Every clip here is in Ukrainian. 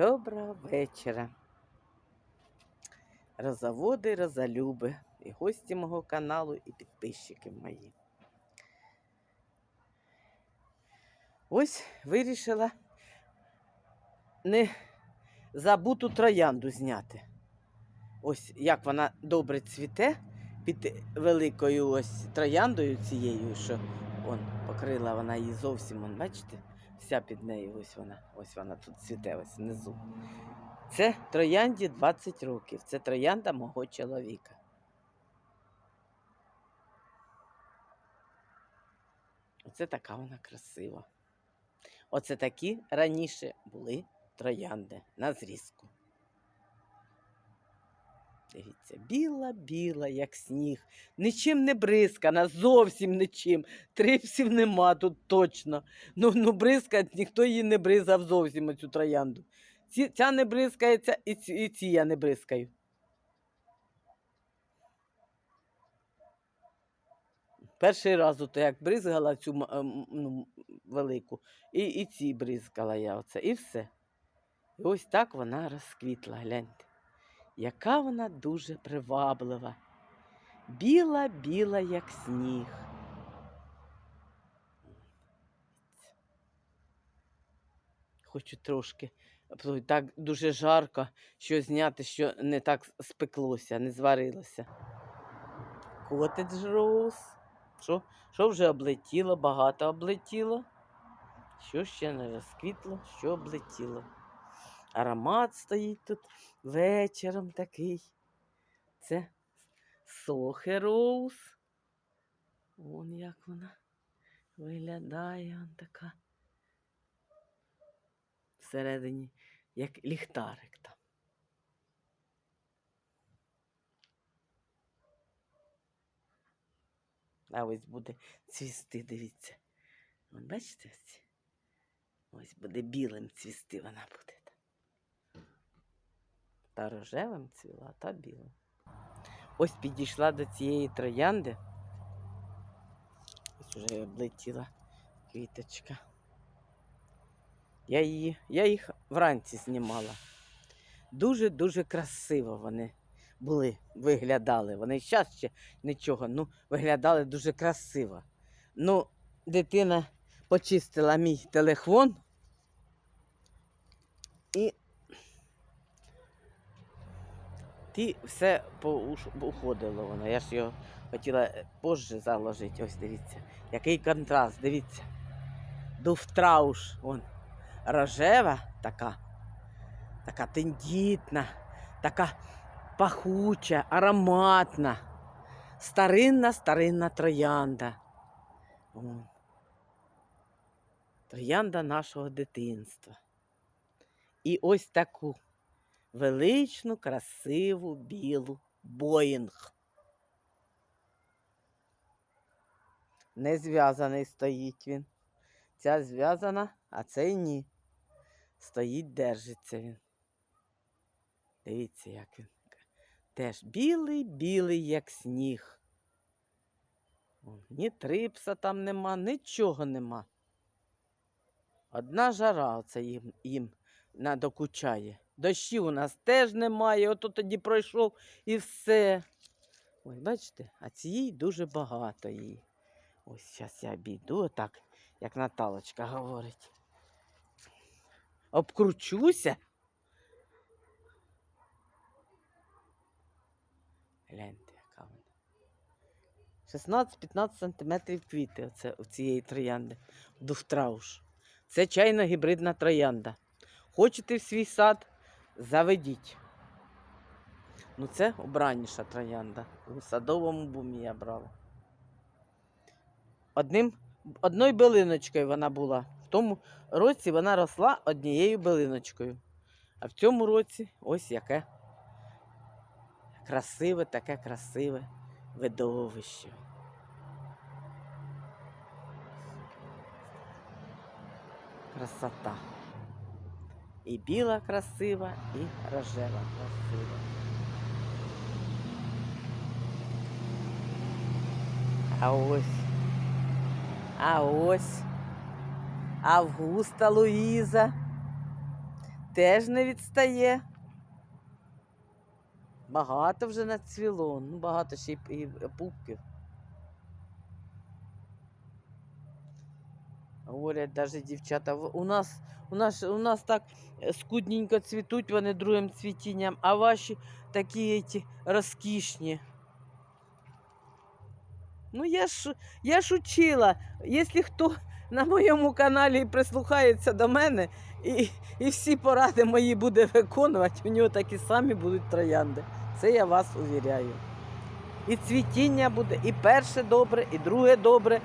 Доброго вечора. Розаводи, розалюби, і гості мого каналу, і підписчики мої. Ось вирішила не забуту троянду зняти. Ось як вона добре цвіте під великою ось трояндою цією, що он, покрила вона її зовсім, он, бачите? Вся під нею, ось вона, ось вона тут цвіте, ось внизу. Це троянді 20 років. Це троянда мого чоловіка. Оце така вона красива. Оце такі раніше були троянди на зрізку. Дивіться, біла-біла, як сніг. Нічим не бризкана, зовсім нічим. Трипсів нема тут точно. Ну, ну бризкать, ніхто її не бризав зовсім оцю троянду. Ці, ця не бризкається, і ці, і ці я не бризкаю. Перший раз ото як бризгала цю ем, ну, велику, і, і ці бризкала я оце, і все. І ось так вона розквітла, гляньте. Яка вона дуже приваблива. Біла, біла, як сніг. Хочу трошки, так дуже жарко, що зняти, що не так спеклося, не зварилося. Котедж роуз. Що, що вже облетіло, багато облетіло. Що ще не розквітло, що облетіло. Аромат стоїть тут вечором такий. Це Сохе роуз. Вон як вона виглядає он така. Всередині, як ліхтарик там. А ось буде цвісти, дивіться. Вон бачите ось? Ось буде білим цвісти вона буде. Та рожевим цвіла, та білим. Ось підійшла до цієї троянди. Ось вже облетіла квіточка. Я, її, я їх вранці знімала. Дуже-дуже красиво вони були, виглядали. Вони зараз ще нічого, ну, виглядали дуже красиво. Ну, дитина почистила мій телефон і ті все уходило воно. Я ж його хотіла позже заложити. Ось дивіться. Який контраст, дивіться. Дуфтрауш, вон, рожева така, така тендітна, така пахуча, ароматна, старинна, старинна троянда. Вон. Троянда нашого дитинства. І ось таку величну, красиву білу Боїнг. Не зв'язаний стоїть він. Ця зв'язана, а цей ні. Стоїть, держиться він. Дивіться, як він. Теж білий, білий, як сніг. Ні трипса там нема, нічого нема. Одна жара оце їм, їм надокучає. Дощів у нас теж немає, ото тоді пройшов і все. Ось, бачите, а цієї дуже багато її. Ось зараз я обійду отак, як Наталочка говорить. Обкручуся. Гляньте, яка вона. 16-15 сантиметрів квіти оце, у цієї троянди. Дуфтрауш. Це чайно-гібридна троянда. Хочете в свій сад, заведіть. Ну, це обранніша троянда. У садовому бумі я брала. Одним, одною билиночкою вона була. В тому році вона росла однією билиночкою. А в цьому році ось яке красиве, таке красиве видовище. Красота. І біла красива, і рожева красива. А ось. А ось. Августа Луїза. теж не відстає. Багато вже нацвіло, ну багато ще й пупків. Говорять, навіть дівчата, у нас, у нас, у нас так е, скудненько цвітуть вони другим цвітінням, а ваші такі ті розкішні. Ну, я ж, я ж учила, якщо хто на моєму каналі прислухається до мене і, і всі поради мої буде виконувати, у нього такі самі будуть троянди. Це я вас увіряю. І цвітіння буде, і перше добре, і друге добре.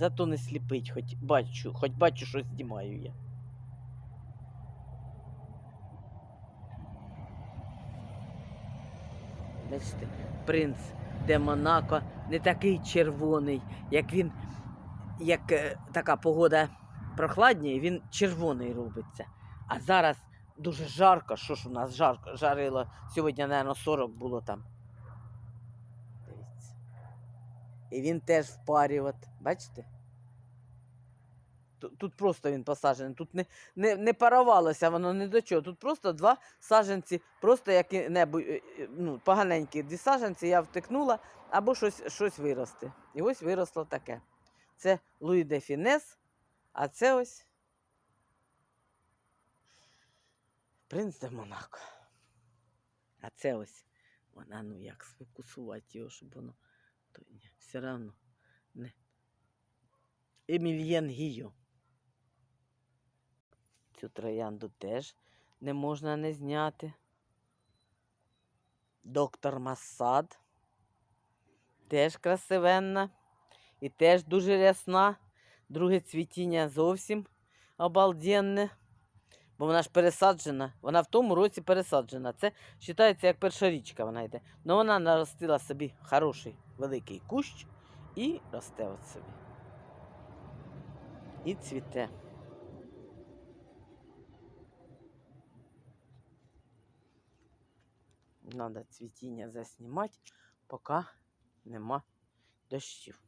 Зато не сліпить, хоч бачу, хоч бачу, що знімаю я. Бачите, принц де Монако не такий червоний, як він, як е, така погода прохладніє, він червоний робиться. А зараз дуже жарко. Що ж у нас жарко? Жарило сьогодні, мабуть, 40 було там. Дивіться. І він теж в бачите? Тут, просто він посаджений, тут не, не, не парувалося воно ні до чого. Тут просто два саджанці, просто які-небудь е, е, ну, поганенькі дві саджанці я втикнула, або щось, щось виросте. І ось виросло таке. Це Луї де Фінес, а це ось принц де Монако. А це ось вона, ну як сфокусувати його, щоб воно. То ні, все одно не. Емільєн Гійо. Цю троянду теж не можна не зняти. Доктор Масад. Теж красивенна. І теж дуже рясна. Друге цвітіння зовсім обалденне. Бо вона ж пересаджена. Вона в тому році пересаджена. Це вважається як перша річка вона йде. Ну вона наростила собі хороший великий кущ і росте от собі. І цвіте. Надо цвітіння заснімати, поки нема дощів.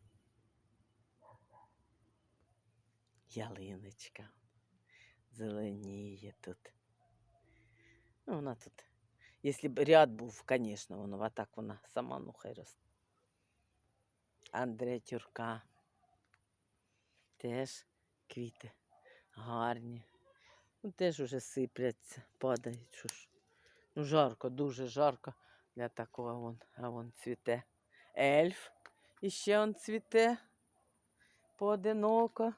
Ялиночка зеленіє тут. Ну, вона тут. Якщо б ряд був, звісно, воно, а так вона сама ну хай росте. Андре Тюрка. Теж квіти гарні. Ну, теж уже сипляться, падають. Що ж. Ну, жарко, дуже жарко для такого вон, а вон цвіте. Ельф. І ще он цвіте поодиноко.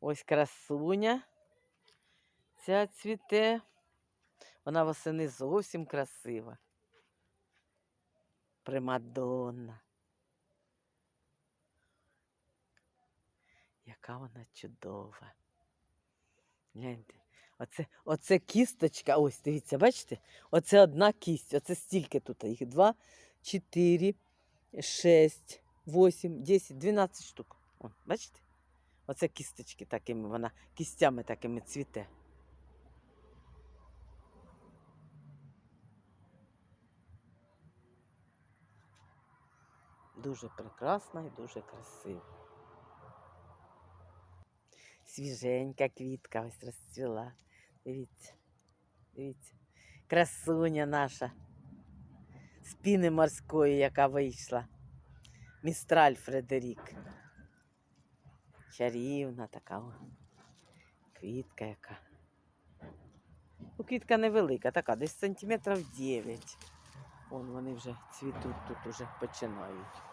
Ось красуня. Ця цвіте. Вона восени зовсім красива. Примадонна. Яка вона чудова. Гляньте. Оце, оце кісточка, ось дивіться, бачите? Оце одна кість. Оце стільки тут. Їх два, чотири, шесть, вісім, десять, дванадцять штук. О, бачите? Оце кісточки такими, вона кістями такими цвіте. Дуже прекрасна і дуже красива. Свіженька квітка ось розцвіла. Дивіться, дивіться. Красуня наша. З морської, яка вийшла. Містраль Фредерік. Чарівна така. Квітка яка. Ну, квітка невелика, така, десь сантиметрів 9. Вон вони вже цвітуть, тут вже починають.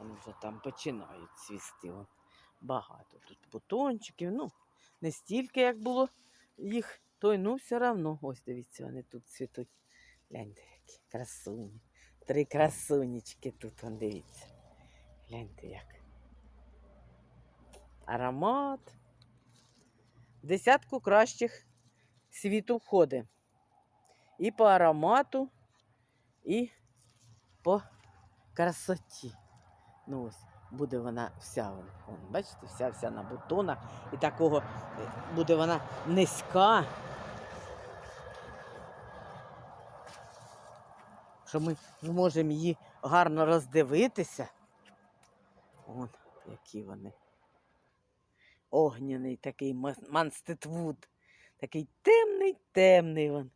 Вони вже там починають цвісти. Вон. Багато тут бутончиків. Ну, не стільки, як було їх, то й ну все одно. Ось дивіться, вони тут цвітуть. Гляньте, які красуні. Три красунечки тут, вон, дивіться. Гляньте як. Аромат. Десятку кращих світу входить. І по аромату, і по красоті. Ну ось буде вона вся, вон, бачите, вся вся на бутонах. І такого е, буде вона низька. Що ми зможемо її гарно роздивитися. Вон, які вони. Огняний такий манститвуд. Такий темний, темний він.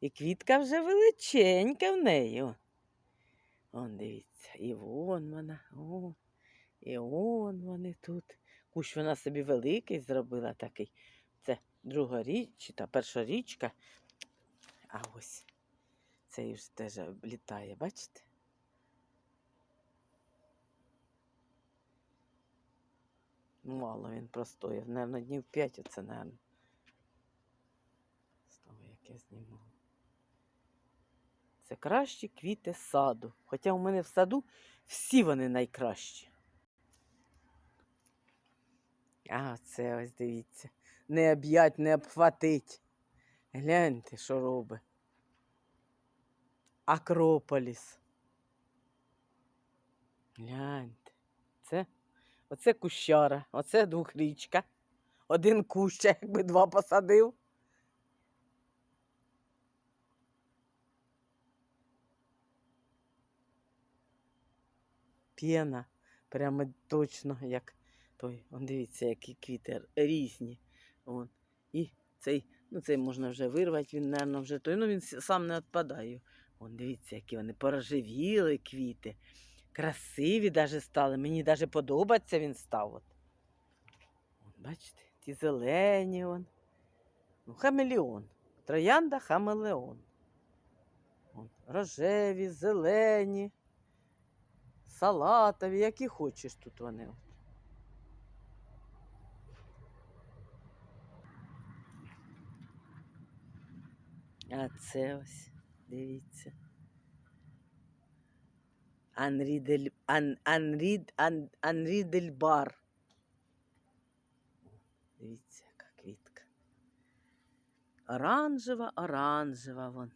І квітка вже величенька в неї. Он дивіться, і вон вона, о, і он вони тут. Кущ вона собі великий зробила такий. Це друга річ, та перша річка. А ось цей ж теж літає, бачите? Мало він простояв. Наверно, днів п'ять оце, наверно. З того, як я знімав. Це кращі квіти саду. Хоча у мене в саду всі вони найкращі. А, це ось дивіться. Не об'ять, не обхватить. Гляньте, що робить. Акрополіс. Гляньте. Це, оце кущара, оце двохрічка. Один кущ, якби два посадив. П'єна. Прямо точно як той. Он дивіться, які квіти різні. Вон. І цей, ну цей можна вже вирвати, він, мабуть, вже той. Ну він сам не відпадає. Вон дивіться, які вони порожевіли квіти. Красиві даже стали. Мені даже подобається він став. От. Бачите, ті зелені. Вон. Ну, хамелеон. Троянда хамелеон. Рожеві, зелені, салатові, які хочеш тут вони. А це ось, дивіться. Анрідель, ан, анрід, ан. Дивіться, яка квітка. Оранжева, оранжева вон.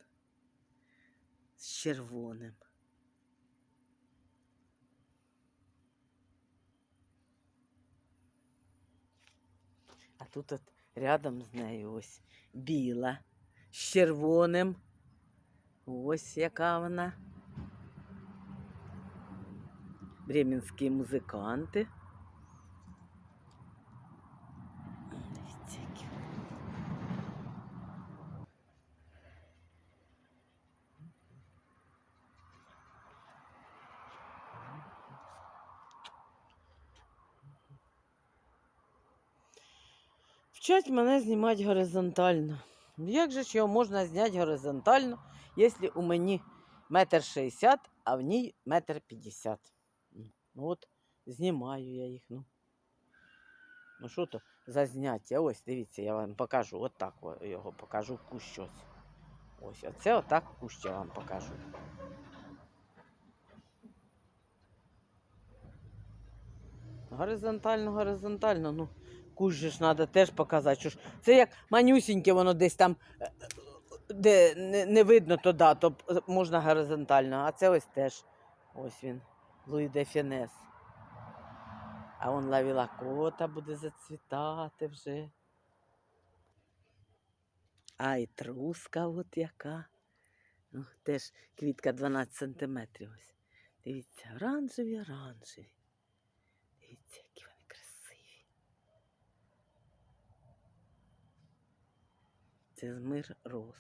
З червоним. Тут от рядом з нею ось біла з червоним. Ось яка вона. Бременські музиканти. Дивіться, які вони. Вчать мене знімати горизонтально. Як же ж його можна зняти горизонтально, якщо у мені метр шістдесят, а в ній метр п'ятдесят? Ну от, знімаю я їх. Ну, ну що то за зняття? Ось, дивіться, я вам покажу. От так його покажу кущ ось. Ось, оце отак кущ я вам покажу. Горизонтально, горизонтально, ну. Кущ ж треба теж показати. Що ж, це як манюсіньке, воно десь там, е, де не, видно туди, то можна горизонтально. А це ось теж. Ось він. Луї де Фінес. А он лавіла кота буде зацвітати вже. А і труска от яка. Ну, теж квітка 12 сантиметрів ось. Дивіться, оранжеві, оранжеві. Дивіться, які вони красиві. Це змир роз.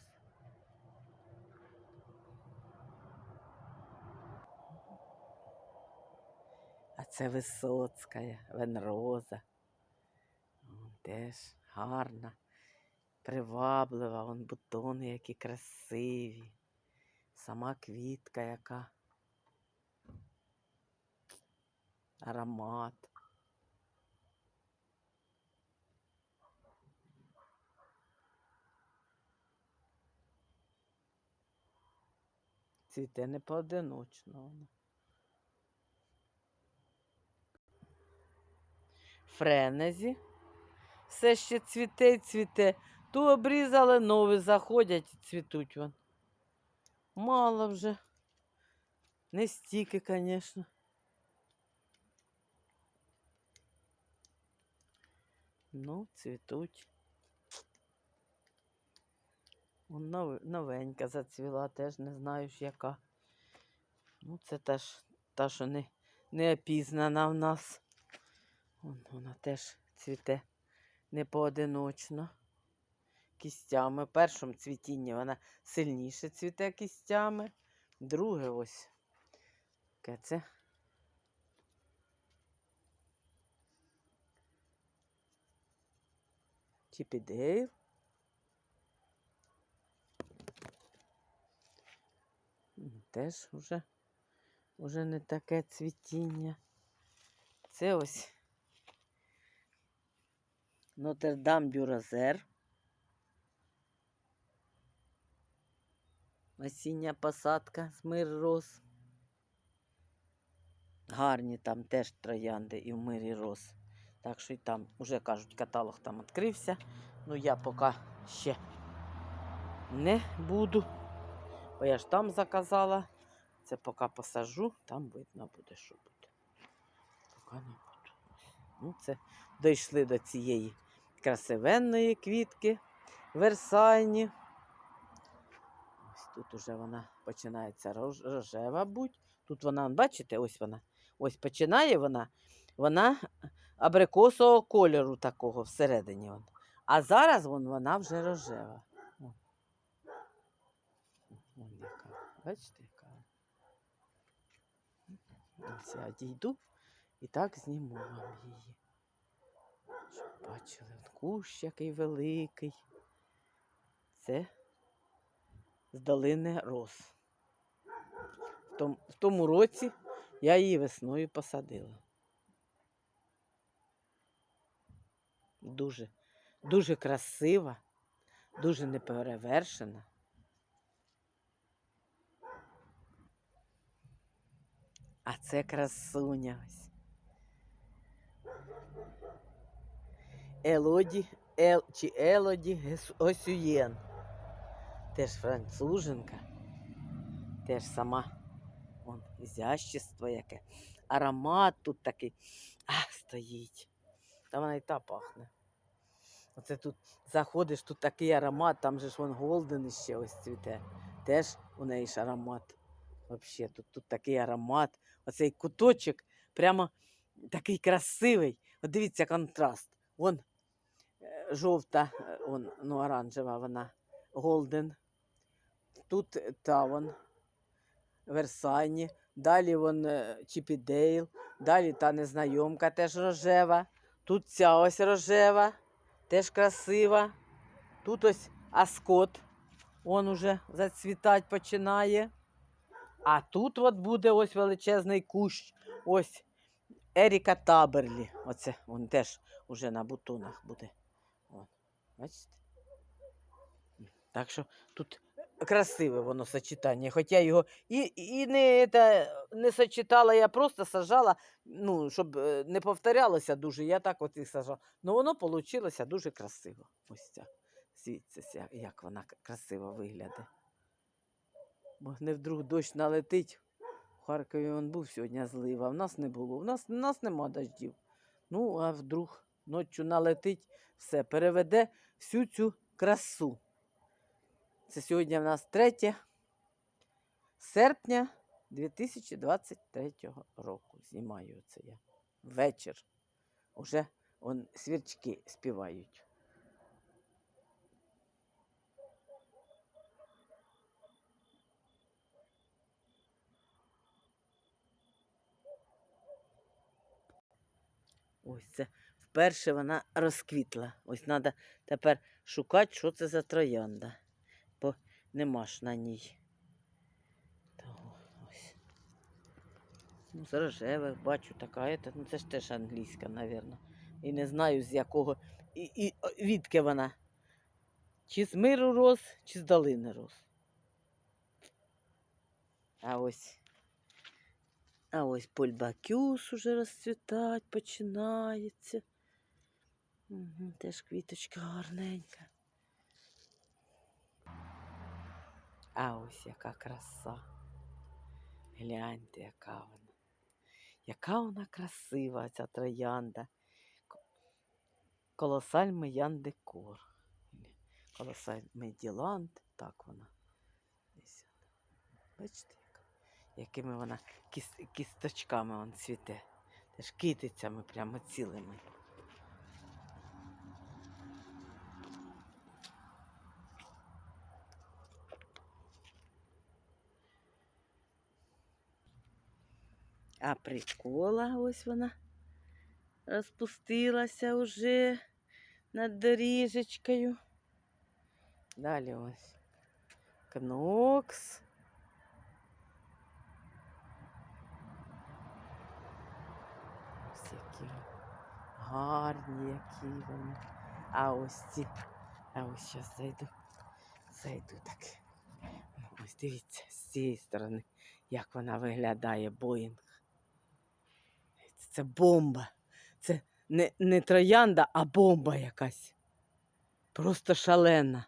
А це Висоцька, Венроза. Теж гарна, приваблива, вон бутони які красиві. Сама квітка яка. Аромат. Цвіте не поодиночно воно. Френезі. Все ще цвіте й цвіте. Ту обрізали, нові заходять і цвітуть вон. Мало вже. Не стільки, звісно. Ну, цвітуть. Вон нов- новенька зацвіла, теж не знаю ж яка. Ну, це теж та, що не, не опізнана в нас. Вон вона теж цвіте не поодиночно. Кістями. В першому цвітінні вона сильніше цвіте кістями. Друге ось. Яке це? Чіпідейл. Теж уже, уже не таке цвітіння. Це ось Нотр-Дам Бюразер. Осіння посадка з мир роз. Гарні там теж троянди і в мирі роз. Так що і там, уже кажуть, каталог там відкрився. Ну я поки ще не буду. Бо я ж там заказала. Це поки посажу, там видно буде, що буде. Поки не буду. Ну, це дійшли до цієї красивенної квітки, версайні. Ось тут уже вона починається рожева будь. Тут вона, бачите, ось вона. Ось починає вона, вона абрикосового кольору такого всередині. А зараз вон, вона вже рожева. Вон. Вон яка. Бачите, яка. Ось я дійду і так зніму вам її. Щоб бачили, кущ який великий. Це з долини роз. В тому, в тому році я її весною посадила. Дуже, дуже красива, дуже неперевершена. А це красуня ось. Елоді, Ел, чи Елоді Осюєн. Теж француженка. Теж сама. Вон, ізящество яке. Аромат тут такий. Ах, стоїть. Та вона і та пахне. Оце тут заходиш, тут такий аромат, там же ж вон голден ще ось цвіте. Теж у неї ж аромат. Вообще, тут, тут такий аромат. Оцей куточок прямо такий красивий. От дивіться контраст. Вон е, жовта, вон, ну, оранжева вона, голден. Тут е, та Версайні, далі вон Чіпідейл, далі та незнайомка теж рожева. Тут ця ось рожева, теж красива. Тут ось Аскот, он уже зацвітати починає. А тут от буде ось величезний кущ, ось Еріка Таберлі. Оце він теж уже на бутонах буде. Вон, бачите? Так що тут красиве воно сочетання. Хоча його і, і не, та, не сочетала, я просто сажала, ну, щоб е, не повторялося дуже, я так от і сажала. Ну воно вийшло дуже красиво. Ось ця. Звідси, як вона красиво виглядає. Бо не вдруг дощ налетить. В Харкові він був сьогодні злива, в нас не було. В нас, в нас нема дождів. Ну, а вдруг ночі налетить, все, переведе всю цю красу. Це сьогодні в нас 3 серпня 2023 року. Знімаю це я. Вечір. Уже он, свірчки співають. Ось це вперше вона розквітла. Ось треба тепер шукати, що це за троянда. Бо нема ж на ній. Того, ось. Ну, з бачу така. Ну, це ж теж англійська, мабуть. І не знаю з якого. І, і відки вона. Чи з миру роз, чи з долини роз. А ось. А ось польбакюс уже розцвітать починається. Угу, теж квіточка гарненька. А ось яка краса. Гляньте, яка вона. Яка вона красива, ця троянда. Ко- Колосаль Меян Декор. Колосаль Меділанд. Так вона. Бачите? Якими вона кіс, кісточками вон цвіте. Теж шкитицями прямо цілими. А прикола ось вона розпустилася уже над доріжечкою. Далі ось кнокс. Ось які гарні, які вони. А ось ці. А ось зараз зайду. Зайду так. Ну, Ось дивіться, з цієї сторони, як вона виглядає, Боїнг. Це бомба. Це не, не троянда, а бомба якась. Просто шалена.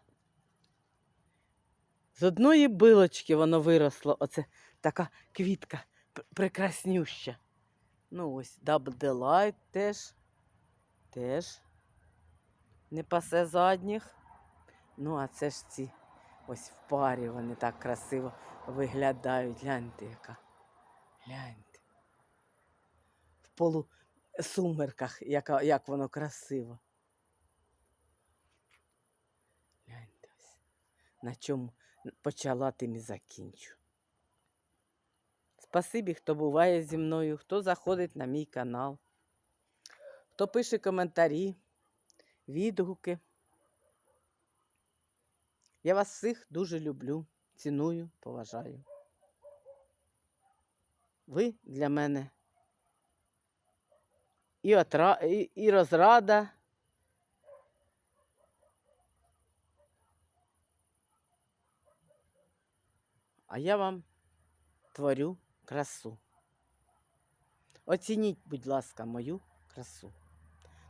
З одної билочки воно виросло. Оце така квітка прекраснюща. Ну, ось Double Delight теж. Теж не пасе задніх. Ну, а це ж ці ось в парі вони так красиво виглядають. Гляньте, яка. Гляньте. В полусумерках, яка, як воно красиво. Гляньте ось. На чому почала, тим і закінчу. Спасибі, хто буває зі мною, хто заходить на мій канал, хто пише коментарі, відгуки. Я вас всіх дуже люблю, ціную, поважаю. Ви для мене і, отра... і, і розрада. А я вам творю красу. Оцініть, будь ласка, мою красу.